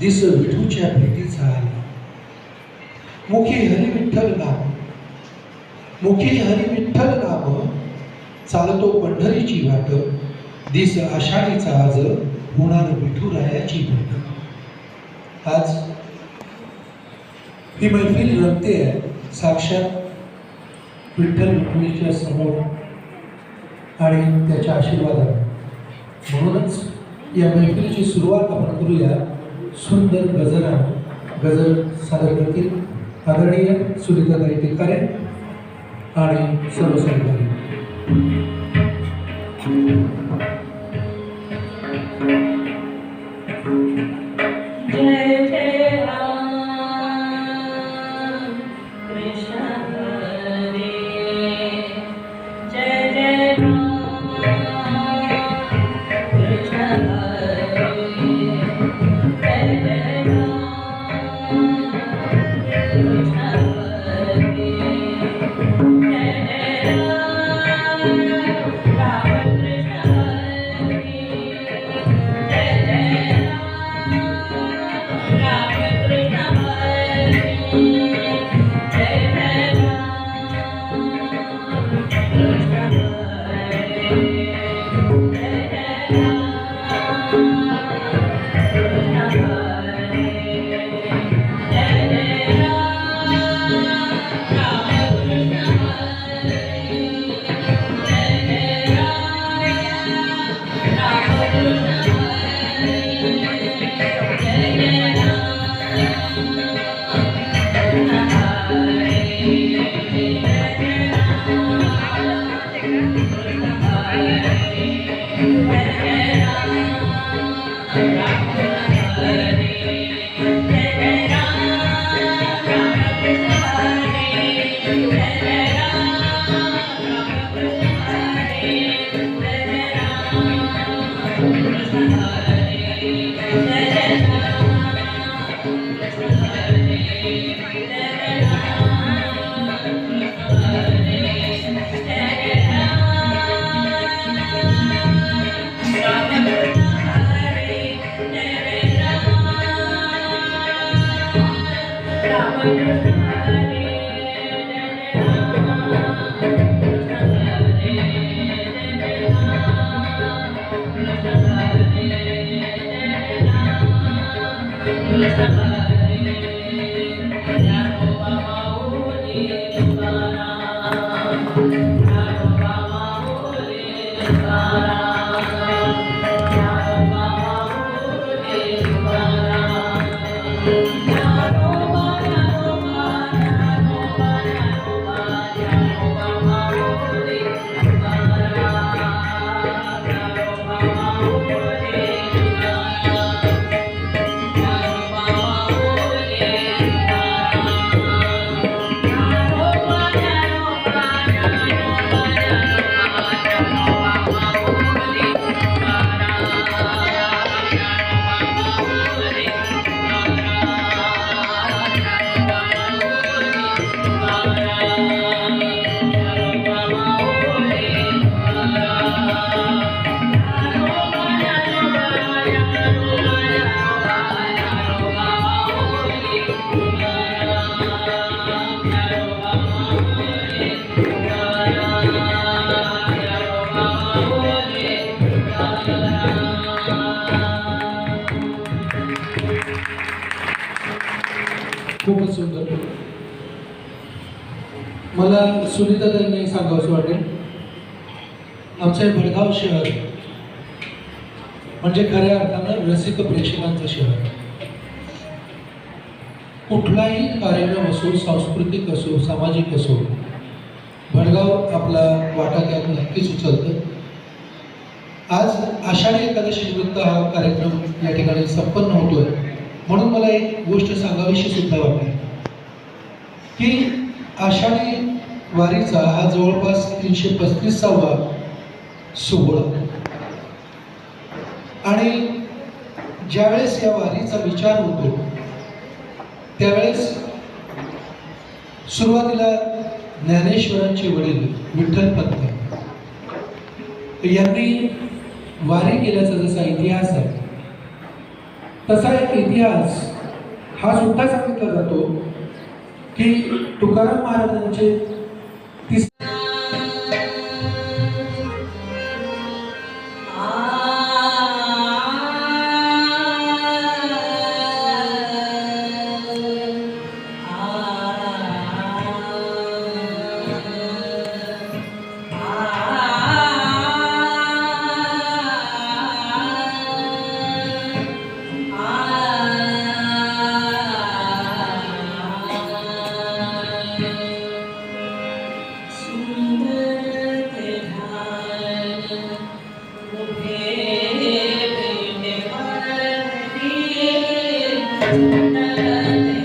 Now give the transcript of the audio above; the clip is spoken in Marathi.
दिस विठूच्या भेटीचा आला. मुखी हरी विठ्ठल नाम मुखी हरी विठ्ठल नाम चालतो पंढरीची वाट. दिस आषाढीचा आज होणार विठुरायाची भेट. आज ही मैफिल रंगते आहे. साक्षात विठ्ठल विठ्ठलीच्या समोर आणि त्याच्या आशीर्वादाने. म्हणूनच या मैफिलीची सुरुवात आपण करूया. सुंदर गजरा गजल सादर करतील आदरणीय सुनीताताई टिकारे आणि सर्व सहकारी. Yeah. खूपच सुंदर. मला सुनीता त्यांनी सांगावंसं वाटेल. आमचं हे भडगाव शहर म्हणजे खऱ्या अर्थानं रसिक प्रेक्षकांचं शहर. कुठलाही कार्यक्रम असो सांस्कृतिक असो सामाजिक असो भडगाव आपला वाटा त्यात नक्कीच उचलतं. आज आषाढी एकादशी निमित्त हा कार्यक्रम या ठिकाणी संपन्न होतोय. म्हणून मला एक गोष्ट सांगावीशी सुद्धा वाटते. की आषाढी वारीचा हा जवळपास तीनशे पस्तीसावा सोहळा आणि ज्यावेळेस या वारीचा विचार होतो त्यावेळेस सुरुवातीला ज्ञानेश्वरांचे वडील विठ्ठल पंत यांनी वारी केल्याचा जसा इतिहास आहे तसा एक इतिहास हा सुद्धा सांगितला जातो की तुकाराम महाराजांचे तिसरे Música